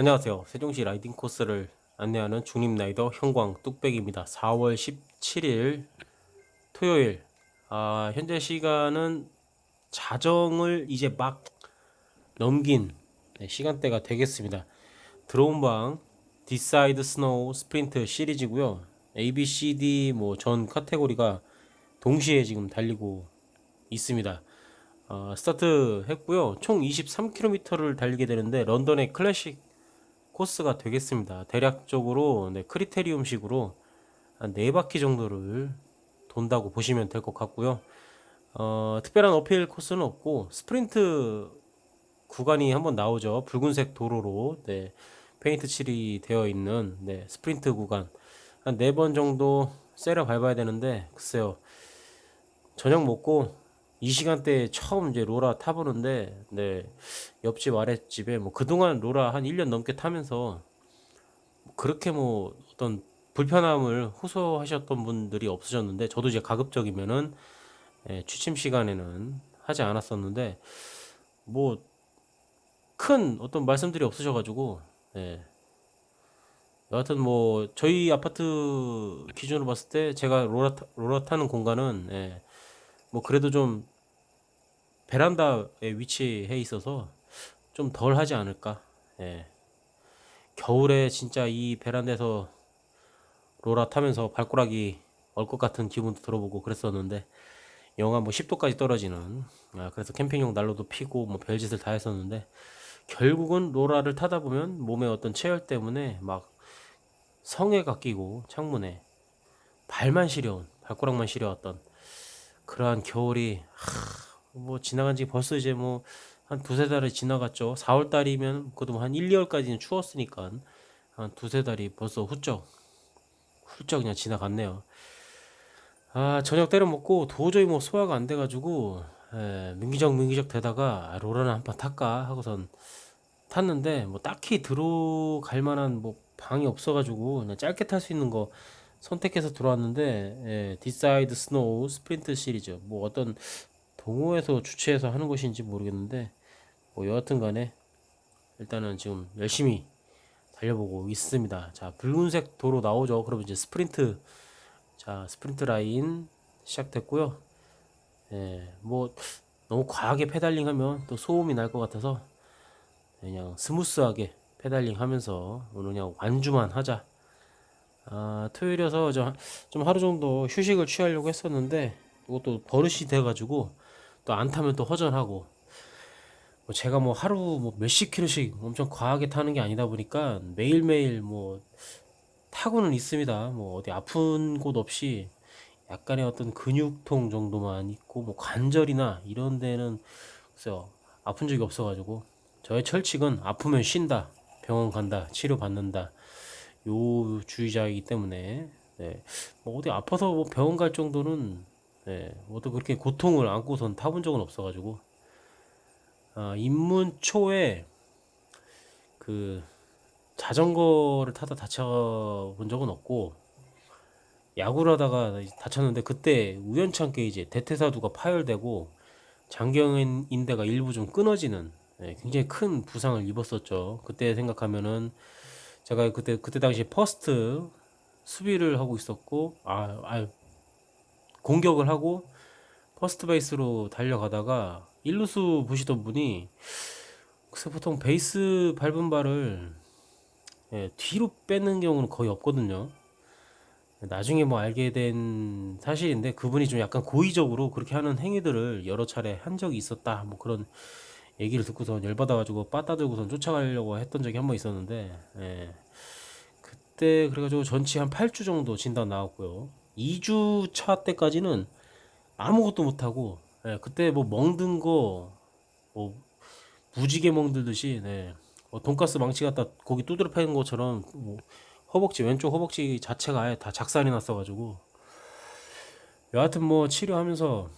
안녕하세요. 세종시 라이딩 코스를 안내하는 중립 라이더 형광 뚝배기입니다. 4월 17일 토요일. 아, 현재 시간은 자정을 이제 막 넘긴 네, 시간대가 되겠습니다. 드론방 디사이드 스노우 스프린트 시리즈고요. A, B, C, D 뭐 전 카테고리가 동시에 지금 달리고 있습니다. 어, 스타트 했고요. 총 23km를 달리게 되는데 런던의 클래식 코스가 되겠습니다. 대략적으로 네, 크리테리움식으로 한네 바퀴 정도를 돈다고 보시면 될 것 같고요. 어, 특별한 어필 코스는 없고 스프린트 구간이 한번 나오죠. 붉은색 도로로 네, 페인트 칠이 되어 있는 네, 스프린트 구간 한 네 번 정도 세려 밟아야 되는데 글쎄요. 저녁 먹고 이 시간대에 처음 이제 로라 타보는데 네 옆집 아랫집에 뭐 그동안 로라 한 1년 넘게 타면서 그렇게 뭐 어떤 불편함을 호소하셨던 분들이 없으셨는데 저도 이제 가급적이면은 예, 취침 시간에는 하지 않았었는데 뭐 큰 어떤 말씀들이 없으셔가지고 예. 여하튼 뭐 저희 아파트 기준으로 봤을 때 제가 로라 타, 로라 타는 공간은 예, 뭐 그래도 좀 베란다에 위치해 있어서 좀 덜 하지 않을까. 예. 겨울에 진짜 이 베란다에서 로라 타면서 발꼬락이 얼 것 같은 기분도 들어보고 그랬었는데 영하 뭐 10도까지 떨어지는 아, 그래서 캠핑용 난로도 피고 뭐 별짓을 다 했었는데 결국은 로라를 타다 보면 몸의 어떤 체열 때문에 막 성에가 끼고 창문에 발만 시려운 발꼬락만 시려왔던 그러한 겨울이 하, 뭐 지나간 지 벌써 이제 뭐 한 두세 달이 지나갔죠. 4월 달이면 그래도 한 1, 2월까지는 추웠으니까 한 두세 달이 벌써 훌쩍 훌쩍 그냥 지나갔네요. 아 저녁 때려 먹고 도저히 뭐 소화가 안 돼가지고 에, 민기적 민기적 되다가 아, 로라나 한판 탈까 하고선 탔는데 뭐 딱히 들어갈 만한 뭐 방이 없어가지고 그냥 짧게 탈 수 있는 거 선택해서 들어왔는데 예, 디사이드 스노우 스프린트 시리즈 뭐 어떤 동호회에서 주최해서 하는 것인지 모르겠는데 뭐 여하튼 간에 일단은 지금 열심히 달려보고 있습니다. 자 붉은색 도로 나오죠. 그럼 이제 스프린트 자 스프린트 라인 시작됐고요. 예, 뭐 너무 과하게 페달링하면 또 소음이 날 것 같아서 그냥 스무스하게 페달링 하면서 오늘 그냥 완주만 하자. 아, 토요일이어서 저좀 하루 정도 휴식을 취하려고 했었는데 이것도 버릇이 돼가지고 또 안 타면 또 허전하고 뭐 제가 뭐 하루 뭐 몇십 킬로씩 엄청 과하게 타는 게 아니다 보니까 매일매일 뭐 타고는 있습니다. 뭐 어디 아픈 곳 없이 약간의 어떤 근육통 정도만 있고 뭐 관절이나 이런 데는 글쎄요 아픈 적이 없어가지고 저의 철칙은 아프면 쉰다 병원 간다 치료 받는다 요 주의자이기 때문에 네. 뭐 어디 아파서 뭐 병원 갈 정도는 네. 뭐또 그렇게 고통을 안고선 타본 적은 없어가지고 아, 입문 초에 그 자전거를 타다 다쳐본 적은 없고 야구를 하다가 다쳤는데 그때 우연찮게 이제 대퇴사두가 파열되고 장경 인대가 일부 좀 끊어지는 네, 굉장히 큰 부상을 입었었죠. 그때 생각하면은 제가 그때 그때 당시 퍼스트 수비를 하고 있었고 아, 아 공격을 하고 퍼스트 베이스로 달려가다가 일루수 보시던 분이 그래서 보통 베이스 밟은 발을 예, 뒤로 빼는 경우는 거의 없거든요. 나중에 뭐 알게 된 사실인데 그분이 좀 약간 고의적으로 그렇게 하는 행위들을 여러 차례 한 적이 있었다. 뭐 그런 얘기를 듣고서 열받아가지고 빠따 들고선 쫓아가려고 했던 적이 한 번 있었는데 예. 그때 그래가지고 전치 한 8주 정도 진단 나왔고요. 2주 차 때까지는 아무것도 못하고 예. 그때 뭐 멍든 거뭐 무지개 멍들듯이 네. 뭐 돈가스 망치 갖다 고기 두드려 패는 것처럼 뭐 허벅지 왼쪽 허벅지 자체가 아예 다 작살이 났어가지고 여하튼 뭐 치료하면서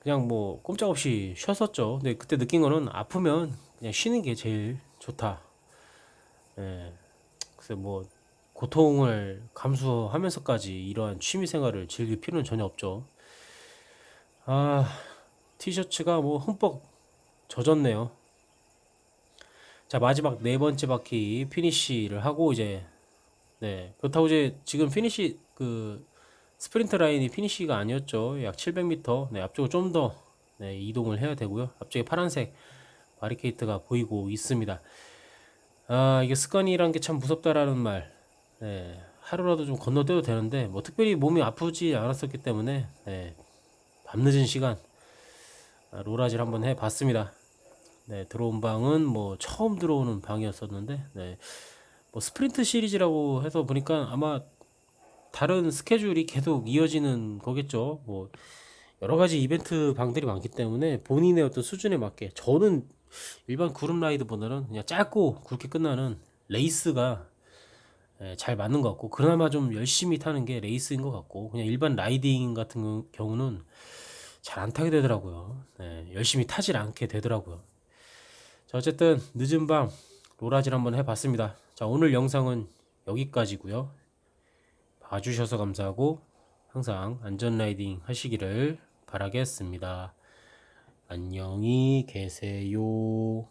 그냥 뭐 꼼짝없이 쉬었었죠. 근데 그때 느낀 거는 아프면 그냥 쉬는 게 제일 좋다. 예. 그래서 뭐 고통을 감수하면서까지 이러한 취미 생활을 즐길 필요는 전혀 없죠. 아, 티셔츠가 뭐 흠뻑 젖었네요. 자 마지막 네 번째 바퀴 피니쉬를 하고 이제 네 그렇다고 이제 지금 피니쉬 그 스프린트 라인이 피니쉬가 아니었죠. 약 700m 네 앞쪽으로 좀 더 네, 이동을 해야 되고요. 앞쪽에 파란색 바리케이트가 보이고 있습니다. 아 이게 습관이란 게 참 무섭다라는 말. 네, 하루라도 좀 건너뛰어도 되는데 뭐 특별히 몸이 아프지 않았었기 때문에 네, 밤늦은 시간 아, 로라질 한번 해 봤습니다. 네, 들어온 방은 뭐 처음 들어오는 방이었었는데, 네, 뭐 스프린트 시리즈라고 해서 보니까 아마 다른 스케줄이 계속 이어지는 거겠죠. 뭐 여러 가지 이벤트 방들이 많기 때문에 본인의 어떤 수준에 맞게 저는 일반 그룹 라이드보다는 그냥 짧고 굵게 끝나는 레이스가 예, 잘 맞는 것 같고 그나마 좀 열심히 타는 게 레이스인 것 같고 그냥 일반 라이딩 같은 경우는 잘 안 타게 되더라고요. 예, 열심히 타질 않게 되더라고요. 자, 어쨌든 늦은 밤 로라질 한번 해봤습니다. 자, 오늘 영상은 여기까지고요. 봐주셔서 감사하고 항상 안전 라이딩 하시기를 바라겠습니다. 안녕히 계세요.